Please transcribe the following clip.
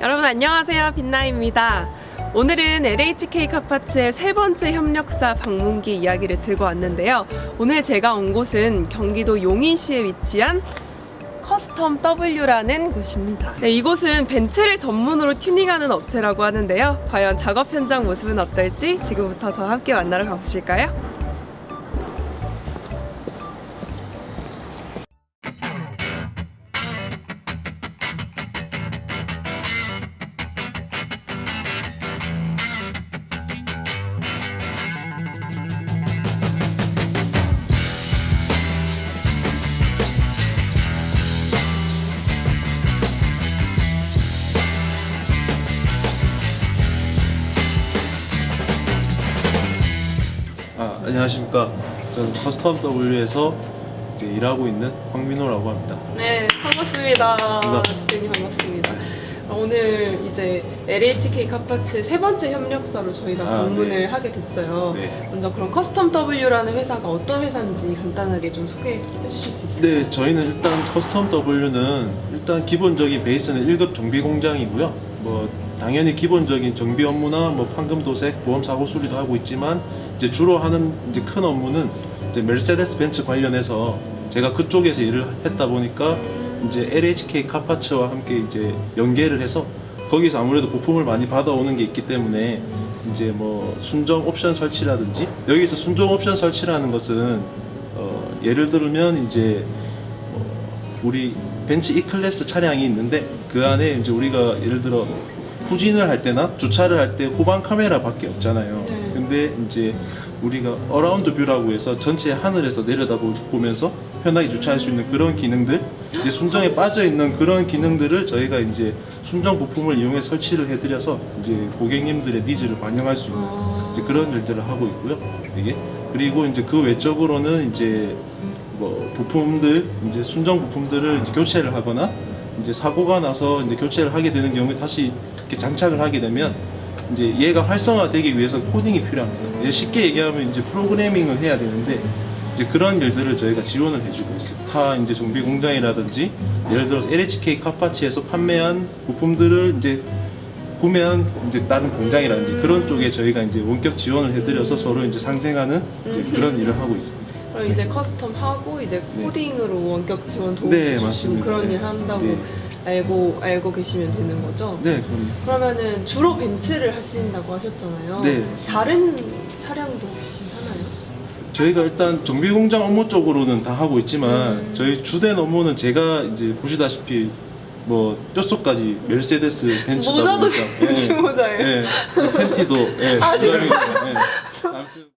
여러분 안녕하세요 빛나입니다. 오늘은 LHK 카파츠의 세 번째 협력사 방문기 이야기를 들고 왔는데요. 오늘 제가 온 곳은 경기도 용인시에 위치한 커스텀 W라는 곳입니다. 네, 이곳은 벤츠를 전문으로 튜닝하는 업체라고 하는데요. 과연 작업 현장 모습은 어떨지 지금부터 저와 함께 만나러 가보실까요? 안녕하십니까. 저는 커스텀 W에서 일하고 있는 황민호라고 합니다. 네, 반갑습니다. 반갑습니다. 대표님 반갑습니다. 오늘 이제 LHK 카파츠 세 번째 협력사로 저희가 아, 방문을 네. 하게 됐어요. 네. 먼저 그럼 커스텀 W라는 회사가 어떤 회사인지 간단하게 좀 소개해 주실 수 있어요? 네, 저희는 일단 커스텀 W는 일단 기본적인 베이스는 1급 정비 공장이고요. 뭐 당연히 기본적인 정비 업무나 뭐 판금 도색, 보험 사고 수리도 하고 있지만 이제 주로 하는 이제 큰 업무는 이제 메르세데스 벤츠 관련해서 제가 그쪽에서 일을 했다 보니까 이제 LHK 카파츠와 함께 이제 연계를 해서 거기서 아무래도 부품을 많이 받아오는 게 있기 때문에 이제 뭐 순정 옵션 설치라든지 여기서 순정 옵션 설치라는 것은 어, 예를 들면 이제 뭐 우리 벤츠 E 클래스 차량이 있는데 그 안에 이제 우리가 예를 들어 후진을 할 때나 주차를 할 때 후방 카메라밖에 없잖아요. 네. 근데 이제 우리가 어라운드 뷰라고 해서 전체 하늘에서 내려다보면서 편하게 주차할 수 있는 그런 기능들, 이제 순정에 빠져 있는 그런 기능들을 저희가 이제 순정 부품을 이용해 설치를 해드려서 이제 고객님들의 니즈를 반영할 수 있는 아, 그런 일들을 하고 있고요. 이게 그리고 이제 그 외적으로는 이제 뭐 부품들 이제 순정 부품들을 이제 교체를 하거나 이제 사고가 나서 이제 교체를 하게 되는 경우에 다시 이렇게 장착을 하게 되면 이제 얘가 활성화되기 위해서 코딩이 필요합니다. 이제 쉽게 얘기하면 이제 프로그래밍을 해야 되는데 이제 그런 일들을 저희가 지원을 해주고 있어요. 타 이제 정비 공장이라든지 예를 들어서 LHK 카파치에서 판매한 부품들을 이제 구매한 이제 다른 공장이라든지 그런 쪽에 저희가 이제 원격 지원을 해드려서 서로 이제 상생하는 이제 그런 일을 하고 있습니다. 그럼 이제 커스텀 하고 이제 네. 코딩으로 원격 지원 도움 네, 주시고 맞습니다. 그런 네. 일 한다고 네. 알고 알고 계시면 되는 거죠? 네, 그럼 그러면은 주로 벤츠를 하신다고 하셨잖아요. 네. 다른 차량도 혹시 하나요? 저희가 일단 정비 공장 업무 쪽으로는 다 하고 있지만 음. 저희 주된 업무는 제가 이제 보시다시피 뭐 뼛속까지 메르세데스 벤츠다 모자도 보니까 벤츠 모자예요. 예, 팬티도 예, 아, 진짜요? 부장이고, 예. 아무튼